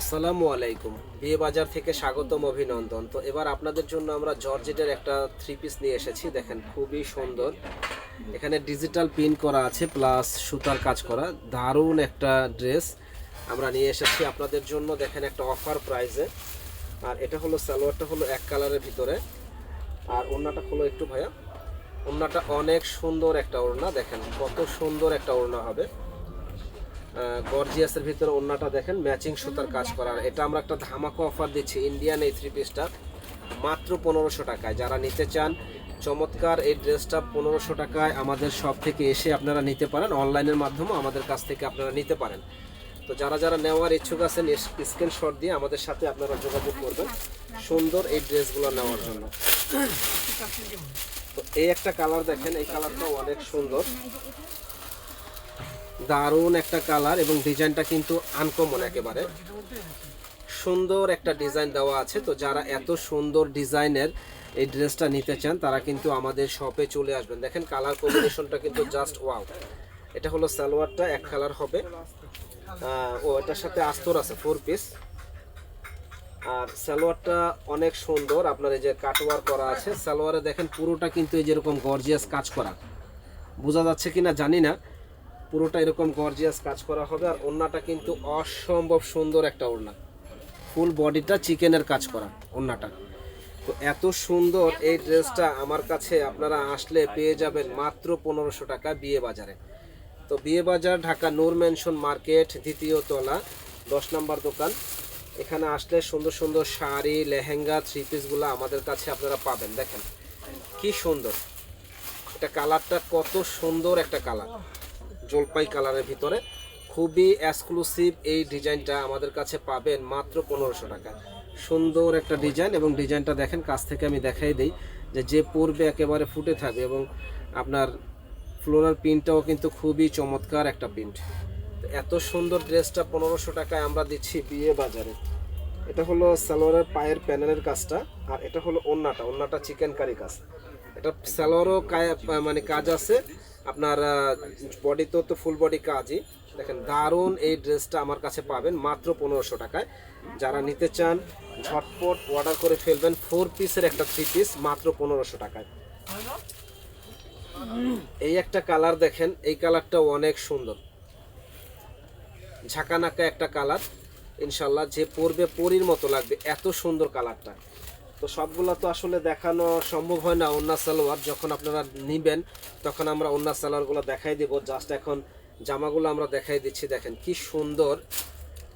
আসসালামু আলাইকুম। বিয়ে বাজার থেকে স্বাগতম অভিনন্দন। তো এবার আপনাদের জন্য আমরা জর্জেটের একটা থ্রি পিস নিয়ে এসেছি। দেখেন, খুবই সুন্দর। এখানে ডিজিটাল প্রিন্ট করা আছে প্লাস সুতার কাজ করা। দারুণ একটা ড্রেস আমরা নিয়ে এসেছি আপনাদের জন্য। দেখেন, একটা অফার প্রাইসে আর এটা হলো, সালোয়ারটা হলো এক কালারের ভিতরে। আর ওড়নাটা হলো একটু ভাইয়া। ওড়নাটা অনেক সুন্দর একটা ওড়না। দেখেন, কত সুন্দর একটা ওড়না হবে। গর্জিয়াসের ভিতরে ওড়নাটা দেখেন ম্যাচিং সুতার কাজ করা। আর এটা আমরা একটা ধামাকা অফার দিচ্ছি ইন্ডিয়ান এই থ্রি পিসটা মাত্র পনেরোশো টাকায়। যারা নিতে চান, চমৎকার এই ড্রেসটা পনেরোশো টাকায় আমাদের শপ থেকে এসে আপনারা নিতে পারেন। অনলাইনের মাধ্যমে আমাদের কাছ থেকে আপনারা নিতে পারেন। তো যারা যারা নেওয়ার ইচ্ছুক আছেন স্ক্রিনশট দিয়ে আমাদের সাথে আপনারা যোগাযোগ করবেন সুন্দর এই ড্রেসগুলো নেওয়ার জন্য। তো এই একটা কালার দেখেন, এই কালারটাও অনেক সুন্দর। দারুণ একটা কালার এবং ডিজাইনটা কিন্তু আনকমন একেবারে। সুন্দর একটা ডিজাইন দেওয়া আছে। তো যারা এত সুন্দর ডিজাইনের এই ড্রেসটা নিতে চান, তারা কিন্তু আমাদের শপে চলে আসবেন। দেখেন কালার কম্বিনেশনটা কিন্তু জাস্ট ওয়াও। এটা হলো সালোয়ারটা, এক কালার হবে। ও, এটার সাথে আস্তর আছে ফোর পিস আর সালোয়ারটা অনেক সুন্দর। আপনার এই যে কাটওয়ার করা আছে, সালোয়ারে দেখেন পুরোটা কিন্তু এই যেরকম গর্জিয়াস কাজ করা। বোঝা যাচ্ছে কিনা জানি না। পুরোটা এরকম গর্জিয়াস কাজ করা হবে আর ওড়নাটা কিন্তু অসম্ভব সুন্দর একটা ওড়না। ফুল বডিটা চিকেনের কাজ করা ওড়নাটা। তো এত সুন্দর এই ড্রেসটা আমার কাছে আপনারা আসলে পেয়ে যাবেন মাত্র পনেরোশো টাকা বিয়ে বাজারে। তো বিয়ে বাজার, ঢাকা নূর মেনশন মার্কেট দ্বিতীয় তলা, দশ নম্বর দোকান। এখানে আসলে সুন্দর সুন্দর শাড়ি, লেহেঙ্গা থ্রি পিসগুলো আমাদের কাছে আপনারা পাবেন। দেখেন, কি সুন্দর। এটা কালারটা কত সুন্দর একটা কালার জলপাই কালারের ভিতরে। খুবই এক্সক্লুসিভ এই ডিজাইনটা আমাদের কাছে পাবেন মাত্র পনেরোশো টাকা। সুন্দর একটা ডিজাইন এবং ডিজাইনটা দেখেন, কাছ থেকে আমি দেখাই দিই যে যে পূর্বে একেবারে ফুটে থাকবে এবং আপনার ফ্লোরাল প্রিন্টটাও কিন্তু খুবই চমৎকার একটা প্রিন্ট এত সুন্দর ড্রেসটা পনেরোশো টাকায় আমরা দিচ্ছি বিয়ে বাজারে। এটা হলো সালোয়ারের পায়ের প্যানেলের কাজটা আর এটা হলো ওন্নাটা ওন্নাটা চিকেন কারি কাজ। এটা সালোয়ারও মানে কাজ আছে। আপনার বডি তো তো ফুল বডি কাজই। দেখেন, দারুণ এই ড্রেসটা আমার কাছে পাবেন মাত্র পনেরোশো টাকায়। যারা নিতে চান, ঝটপট অর্ডার করে ফেলবেন। ফোর পিসের একটা থ্রি পিস মাত্র পনেরোশো টাকায়। এই একটা কালার দেখেন, এই কালারটা অনেক সুন্দর। ঝাঁকানাকা একটা কালার ইনশাল্লাহ যে পরবে, পরির মতো লাগবে। এত সুন্দর কালারটা তো সবগুলো তো আসলে দেখানো সম্ভব হয় না অন্য সালোয়ার যখন আপনারা নিবেন, তখন আমরা অন্য সালোয়ারগুলো দেখাই দেব। জাস্ট এখন জামাগুলো আমরা দেখাই দিচ্ছি, দেখেন কি সুন্দর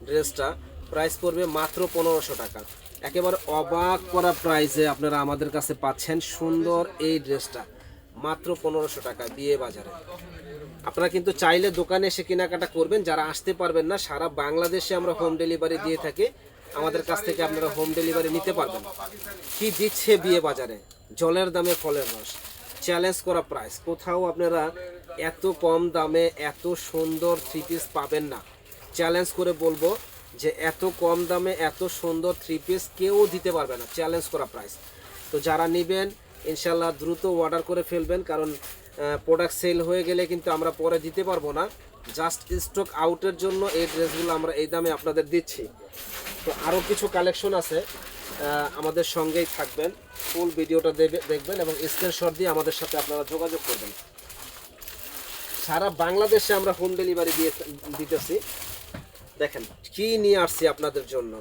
ড্রেসটা। প্রাইস পড়বে মাত্র পনেরোশো টাকা। একেবারে অবাক করা প্রাইসে আপনারা আমাদের কাছে পাচ্ছেন সুন্দর এই ড্রেসটা। মাত্র পনেরোশো টাকা বিয়ে বাজারে। আপনারা কিন্তু চাইলে দোকানে এসে কেনাকাটা করবেন, যারা আসতে পারবেন না, সারা বাংলাদেশে আমরা হোম ডেলিভারি দিয়ে থাকি। আমাদের কাছ থেকে আপনারা হোম ডেলিভারি নিতে পারবেন। কি দিচ্ছে বিয়ে বাজারে? জলের দামে ফলের রস। চ্যালেঞ্জ করা প্রাইস কোথাও আপনারা এত কম দামে এত সুন্দর থ্রি পিস পাবেন না। চ্যালেঞ্জ করে বলব যে এত কম দামে এত সুন্দর থ্রি পিস কেউ দিতে পারবে না। চ্যালেঞ্জ করা প্রাইস তো যারা নেবেন ইনশাল্লাহ দ্রুত অর্ডার করে ফেলবেন কারণ প্রোডাক্ট সেল হয়ে গেলে কিন্তু আমরা পরে দিতে পারব না। জাস্ট স্টক আউটের জন্য এই ড্রেসগুলো আমরা এই দামে আপনাদের দিচ্ছি। তো আরও কিছু কালেকশন আছে আমাদের সঙ্গেই থাকবেন। ফুল ভিডিওটা দেখবেন এবং স্ক্রিনশট দিয়ে আমাদের সাথে আপনারা যোগাযোগ করবেন। সারা বাংলাদেশে আমরা হোম ডেলিভারি দিয়ে দিতেছি। দেখেন, কি নিয়ে আসছি আপনাদের জন্য?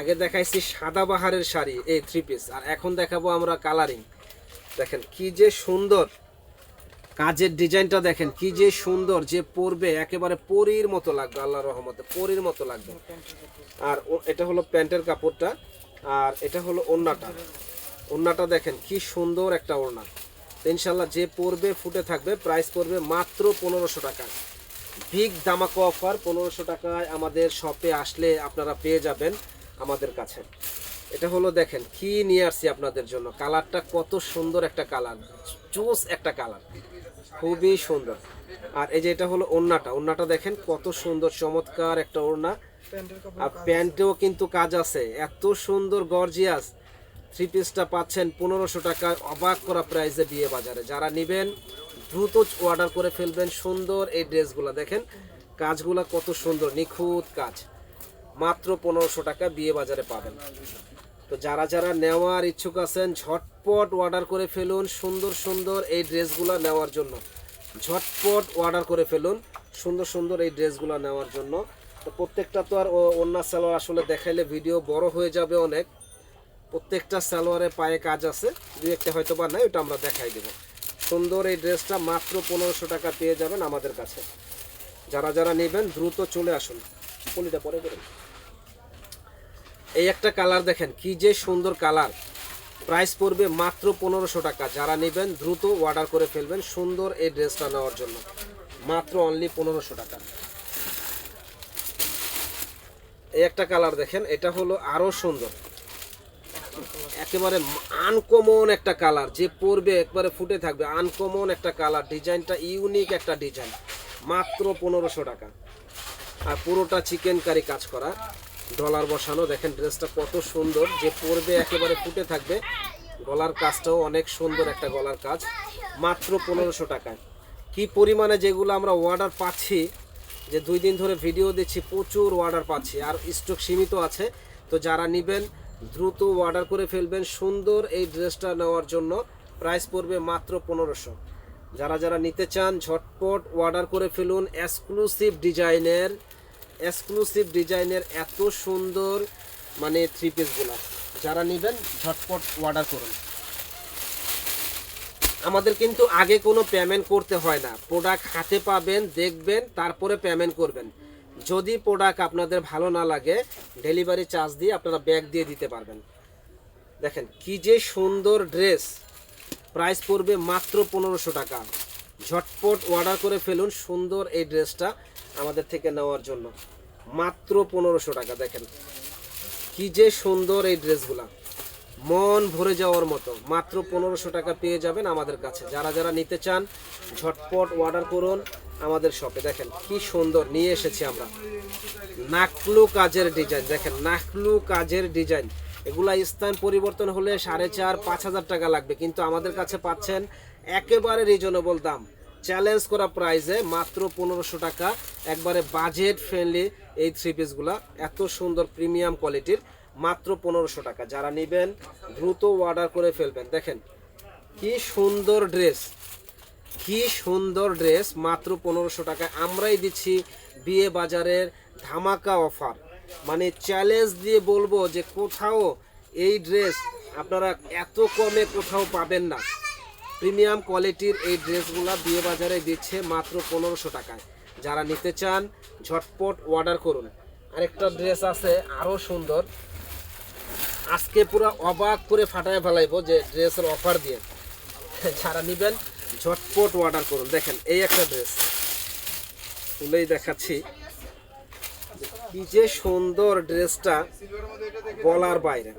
আগে দেখাইছি সাদা বাহারের শাড়ি, এই থ্রি পিস আর এখন দেখাবো আমরা কালারিং দেখেন, কি যে সুন্দর! কাজের ডিজাইনটা দেখেন, কি যে সুন্দর, যে পরবে, একেবারে পরীর মতো লাগবে আল্লাহ রহমতে, পরীর মতো লাগবে। আর এটা হলো প্যান্টের কাপড়টা, আর এটা হলো ওড়নাটা ওড়নাটা দেখেন, কি সুন্দর একটা ওড়না। ইনশাল্লাহ যে পরবে, ফুটে থাকবে প্রাইস পড়বে মাত্র পনেরোশো টাকা বিগ দামাকো অফার পনেরোশো টাকায় আমাদের শপে আসলে আপনারা পেয়ে যাবেন আমাদের কাছে। এটা হলো দেখেন, কি নিয়ে আসছি আপনাদের জন্য। কালারটা কত সুন্দর একটা কালার জোস একটা কালার খুবই সুন্দর। আর এই যে এটা হলো ওড়নাটা। ওড়নাটা দেখেন কত সুন্দর, চমৎকার একটা ওড়না। আর প্যান্টেও কিন্তু কাজ আছে। এত সুন্দর, গর্জিয়াস। থ্রি পিসটা পাচ্ছেন পনেরোশো টাকায় অবাক করা প্রাইসে বিয়ে বাজারে। যারা নেবেন, দ্রুত অর্ডার করে ফেলবেন সুন্দর এই ড্রেসগুলো। দেখেন কাজগুলো কত সুন্দর, নিখুঁত কাজ। মাত্র পনেরোশো টাকা বিয়ে বাজারে পাবেন। তো যারা যারা নেওয়ার ইচ্ছুক আছেন, ঝটপট অর্ডার করে ফেলুন সুন্দর সুন্দর এই ড্রেসগুলো নেওয়ার জন্য। ঝটপট অর্ডার করে ফেলুন সুন্দর সুন্দর এই ড্রেসগুলো নেওয়ার জন্য। তো প্রত্যেকটা তো আর অন্য সালোয়ার আসলে দেখাইলে ভিডিও বড় হয়ে যাবে অনেক। প্রত্যেকটা সালোয়ারে পায়ে কাজ আছে দুই একটা হয়তো বা নাই, ওটা আমরা দেখাই দেবো। সুন্দর এই ড্রেসটা মাত্র পনেরোশো টাকা পেয়ে যাবেন আমাদের কাছে। যারা যারা নেবেন দ্রুত চলে আসুন। পলিটা পরে করুন। এই একটা কালার দেখেন, কি যে সুন্দর কালার। প্রাইস পড়বে মাত্র পনেরোশো টাকা। যারা নেবেন, দ্রুত অর্ডার করে ফেলবেন সুন্দর এই ড্রেসটা নেওয়ার জন্য। মাত্র অনলি পনেরোশো টাকা। এই একটা কালার দেখেন, এটা হলো আরও সুন্দর। একেবারে আনকমন একটা কালার, যে পরবে একবারে ফুটে থাকবে। আনকমন একটা কালার, ডিজাইনটা ইউনিক একটা ডিজাইন। মাত্র পনেরোশো টাকা। আর পুরোটা চিকেন কারি কাজ করা। ডলার বসানো দেখেন ড্রেসটা কত সুন্দর। যে পরবে একেবারে ফুটে থাকবে। গলার কাজটাও অনেক সুন্দর একটা গলার কাজ। মাত্র পনেরোশো টাকায়। কি পরিমাণে যেগুলো আমরা অর্ডার পাচ্ছি, যে দুই দিন ধরে ভিডিও দিচ্ছি, প্রচুর অর্ডার পাচ্ছি। আর স্টক সীমিত আছে। তো যারা নেবেন, দ্রুত অর্ডার করে ফেলবেন। সুন্দর এই ড্রেসটা নেওয়ার জন্য প্রাইস পড়বে মাত্র পনেরোশো। যারা যারা নিতে চান, ঝটপট অর্ডার করে ফেলুন। এক্সক্লুসিভ ডিজাইনের এক্সক্লুসিভ ডিজাইনের এত সুন্দর মানে থ্রি পিসগুলো যারা নেবেন, ঝটপট অর্ডার করুন। আমাদের কিন্তু আগে কোনো পেমেন্ট করতে হয় না। প্রোডাক্ট হাতে পাবেন, দেখবেন, তারপরে পেমেন্ট করবেন। যদি প্রোডাক্ট আপনাদের ভালো না লাগে ডেলিভারি চার্জ দিয়ে আপনারা ব্যাগ দিয়ে দিতে পারবেন। দেখেন, কি যে সুন্দর ড্রেস প্রাইস পড়বে মাত্র পনেরোশো টাকা। ঝটপট অর্ডার করে ফেলুন, সুন্দর এই ড্রেসটা আমাদের থেকে নেওয়ার জন্য। মাত্র পনেরোশো টাকা, দেখেন। কি যে সুন্দর এই ড্রেসগুলা। মন ভরে যাওয়ার মতো। মাত্র পনেরোশো টাকা পেয়ে যাবেন আমাদের কাছে। যারা যারা নিতে চান, ঝটপট অর্ডার করুন আমাদের শপে দেখেন, কি সুন্দর নিয়ে এসেছি আমরা। নাকলু কাজের ডিজাইন দেখেন, নাকলু কাজের ডিজাইন এগুলা স্থান পরিবর্তন হলে সাড়ে চার, পাঁচ হাজার টাকা লাগবে। কিন্তু আমাদের কাছে পাচ্ছেন একেবারে রিজনেবল দাম। চ্যালেঞ্জ করা প্রাইসে মাত্র পনেরোশো টাকা। একবারে বাজেট ফ্রেন্ডলি এই থ্রি পিসগুলো এত সুন্দর প্রিমিয়াম কোয়ালিটির মাত্র পনেরোশো টাকা। যারা নেবেন, দ্রুত অর্ডার করে ফেলবেন। দেখেন, কি সুন্দর ড্রেস কি সুন্দর ড্রেস মাত্র পনেরোশো টাকায় আমরাই দিচ্ছি বিয়ে বাজারের ধামাকা অফার মানে চ্যালেঞ্জ দিয়ে বলব যে কোথাও এই ড্রেস আপনারা এত কমে কোথাও পাবেন না। প্রিমিয়াম কোয়ালিটির এই ড্রেসগুলো বিয়ে বাজারে দিচ্ছে মাত্র পনেরোশো টাকায়। যারা নিতে চান, ঝটপট অর্ডার করুন। আরেকটা ড্রেস আছে আরও সুন্দর। আজকে পুরো অবাক করে ফাটায় ফেলাইবো যে ড্রেসের অফার দিয়ে। যারা নেবেন, ঝটপট অর্ডার করুন। দেখেন, এই একটা ড্রেস তুলেই দেখাচ্ছি। কি যে সুন্দর ড্রেসটা বলার বাইরে।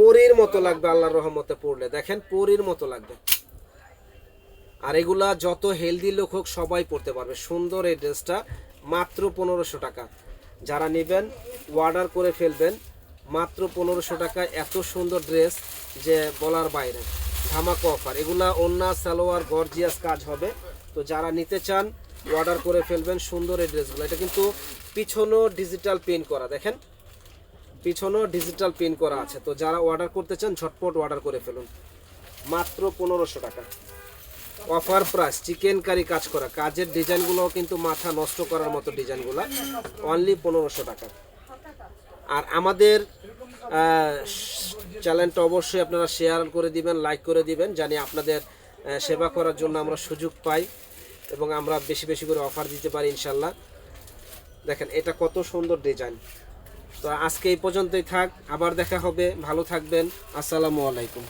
পরীর মতো লাগবে আল্লাহর রহমতে পড়লে। দেখেন, পরীর মতো লাগবে। আর এগুলা যত হেলদি লোক হোক, সবাই পড়তে পারবে। সুন্দর এই ড্রেসটা, মাত্র পনেরোশো টাকা। যারা নেবেন অর্ডার করে ফেলবেন, মাত্র পনেরোশো টাকা। এত সুন্দর ড্রেস যে বলার বাইরে। ধামাকা অফার এগুলা অন্য সালোয়ার গর্জিয়াস কাজ হবে। তো যারা নিতে চান অর্ডার করে ফেলবেন সুন্দর এই ড্রেসগুলো। এটা কিন্তু পিছনও ডিজিটাল প্রিন্ট করা। দেখেন পিছনেও ডিজিটাল প্রিন্ট করা আছে। তো যারা অর্ডার করতে চান, ঝটপট অর্ডার করে ফেলুন। মাত্র পনেরোশো টাকা। অফার প্রাইস চিকেন কারি কাজ করা। কাজের ডিজাইনগুলো কিন্তু মাথা নষ্ট করার মতো ডিজাইনগুলো। অনলি পনেরোশো টাকা। আর আমাদের চ্যানেলটা অবশ্যই আপনারা শেয়ার করে দিবেন লাইক করে দিবেন, জানি আপনাদের সেবা করার জন্য আমরা সুযোগ পাই এবং আমরা বেশি বেশি করে অফার দিতে পারি ইনশাল্লাহ। দেখেন, এটা কত সুন্দর ডিজাইন তো আজকে এই পর্যন্তই থাক আবার দেখা হবে ভালো থাকবেন আসসালামু আলাইকুম।